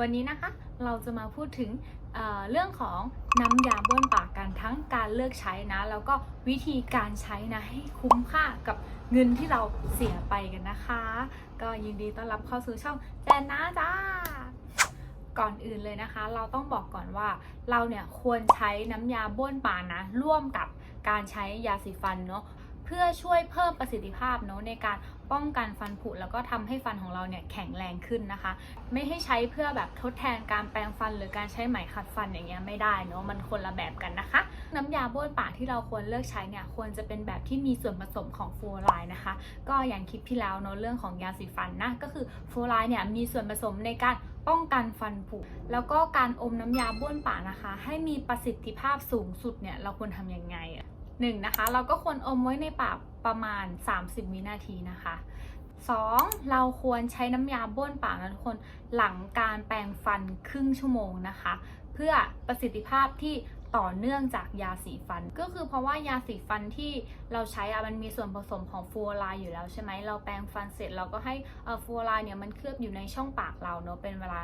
วันนี้นะคะเราจะมาพูดถึงเเรื่องของน้ำยาบ้วนปากกันทั้งการเลือกใช้นะ แล้วก็วิธีการใช้นะให้คุ้มค่ากับเงินที่เราเสียไปกันนะคะ ก็ยินดีต้อนรับเข้าสู่ช่องแจนนะจ้าก่อนอื่นเลยนะคะ เราต้องบอกก่อนว่าเราเนี่ยควรใช้น้ำยาบ้วนปากนะ ร่วมกับการใช้ยาสีฟันเนาะเพื่อช่วยเพิ่มประสิทธิภาพเนาะในการ ป้องกันฟันผุแล้วก็ทำให้ฟันของเราเนี่ยแข็งแรงขึ้นนะคะ ไม่ให้ใช้เพื่อแบบทดแทนการแปรงฟันหรือการใช้ไหมขัดฟันอย่างเงี้ยไม่ได้เนาะมันคนละแบบกันนะคะ น้ำยาบ้วนปากที่เราควรเลือกใช้เนี่ยควรจะเป็นแบบที่มีส่วนผสมของฟลูอไรด์นะคะ ก็อย่างคลิปที่แล้วเนาะเรื่องของยาสีฟันนะก็คือฟลูอไรด์เนี่ยมีส่วนผสมในการป้องกันฟันผุ แล้วก็การอมน้ำยาบ้วนปากนะคะ ให้มีประสิทธิภาพสูงสุดเนี่ยเราควรทำยังไง อะหนึ่งนะคะ เราก็ควรอมไว้ในปากประมาณ 30 วินาทีนะคะ 2. เราควรใช้น้ำยาบ้วนปากนะทุกคนหลังการแปรงฟันครึ่งชั่วโมงนะคะ เพื่อประสิทธิภาพที่ต่อเนื่องจากยาสีฟัน ก็คือเพราะว่ายาสีฟันที่เราใช้อะมันมีส่วนผสมของฟูออไรด์อยู่แล้วใช่ไหมเราแปรงฟันเสร็จเราก็ให้อ่อฟลูออไรด์เนี่ยมันเคลือบอยู่ในช่องปากเราเนอะเป็นเวลา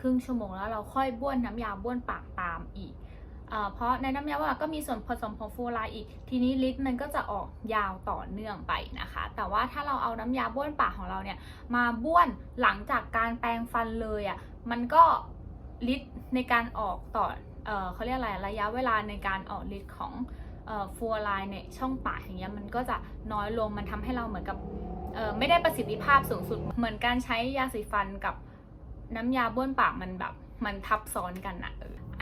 ครึ่งชั่วโมงแล้วเราค่อยบ้วนน้ำยาบ้วนปากตามอีก เพราะในน้ำยาวนปาก็มีส่วนผสมของฟูรด์อีก ทีนี้ฤทธิ์มันก็จะออกยาวต่อเนื่องไปนะคะ แต่ว่าถ้าเราเอาน้ำยาบ้วนปากของเราเนี่ยมาบ้วนหลังจากการแปรงฟันเลยอะ่ะ มันก็ฤทธิ์ในการออกต่อเออเขาเรียกอะไรระยะเวลาในการออกฤทธิ์ของฟลูออไรด์ในช่องปากอย่างเงี้ยมันก็จะน้อยลงมันทำให้เราเหมือนกับไม่ได้ประสิทธิภาพสูงสุด เหมือนการใช้ยาสีฟันกับน้ำยาบ้วนปากมันแบบมันทับซ้อนกันอะ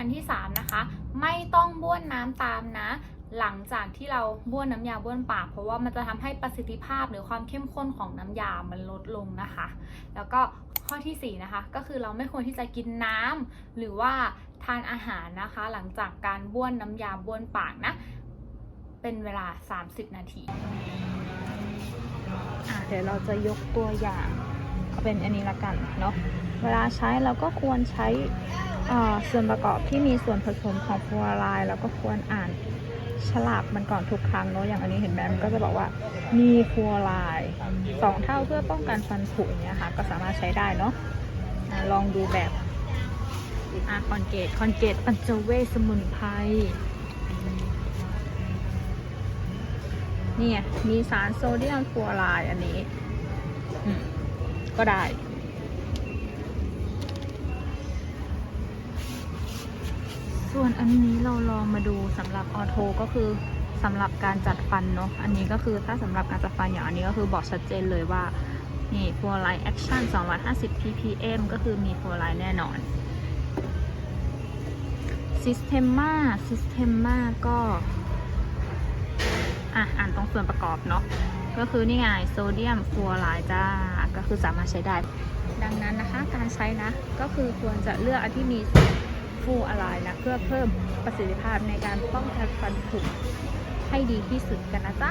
อันที่สามนะคะ ไม่ต้องบ้วนน้ำตามนะ หลังจากที่เราบ้วนน้ำยาบ้วนปาก เพราะว่ามันจะทำให้ประสิทธิภาพหรือความเข้มข้นของน้ำยามันลดลงนะคะ แล้วก็ข้อที่ 4 นะคะ ก็คือเราไม่ควรที่จะกินน้ำหรือว่าทานอาหารนะคะ หลังจากการบ้วนน้ำยาบ้วนปากนะ เป็นเวลา 30 นาทีเดี๋ยวเราจะยกตัวอย่าง เป็นอันนี้ละกันเนาะเวลาใช้เราก็ควรใช้ส่วนประกอบที่มีส่วนผสมของฟลูออไรด์แล้วก็ควรอ่านฉลากมันก่อนทุกครั้งเนาะอย่างอันนี้เห็นไหมมันก็จะบอกว่ามีฟลูออไรด์สองเท่าเพื่อป้องกันฟันผุอย่างเงี้ยค่ะก็สามารถใช้ได้เนาะลองดูแบบอะคอนเกตคอนเกตปัญจเวสมุนไพรนี่มีสารโซเดียมฟลูออไรด์อันนี้ ก็ได้ ส่วนอันนี้เราลองมาดูสำหรับออโทก็คือสำหรับการจัดฟันเนาะ อันนี้ก็คือถ้าสำหรับการจัดฟันอย่างอันนี้ก็คือบอกชัดเจนเลยว่า นี่ฟลูออไรด์แอคชั่น250 ppm ก็คือมีฟลูออไรด์แน่นอน Systema Systema ก็ อะ อ่านตรงส่วนประกอบเนาะ ก็คือนี่ไงโซเดียมฟลูออไรด์จ้าก็คือสามารถใช้ได้ ดังนั้นนะคะการใช้นะก็คือควรจะเลือกอันที่มีฟลูออไรด์นะเพื่อเพิ่มประสิทธิภาพในการป้องกันฟันผุให้ดีที่สุดกันนะจ๊ะ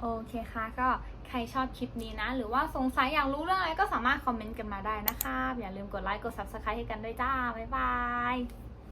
โอเคค่ะก็ใครชอบคลิปนี้นะ หรือว่าสงสัยอยากรู้เรื่องอะไรก็สามารถคอมเมนต์กันมาได้นะคะ อย่าลืมกดไลค์กด subscribe ให้กันด้วยจ้า บ๊ายบาย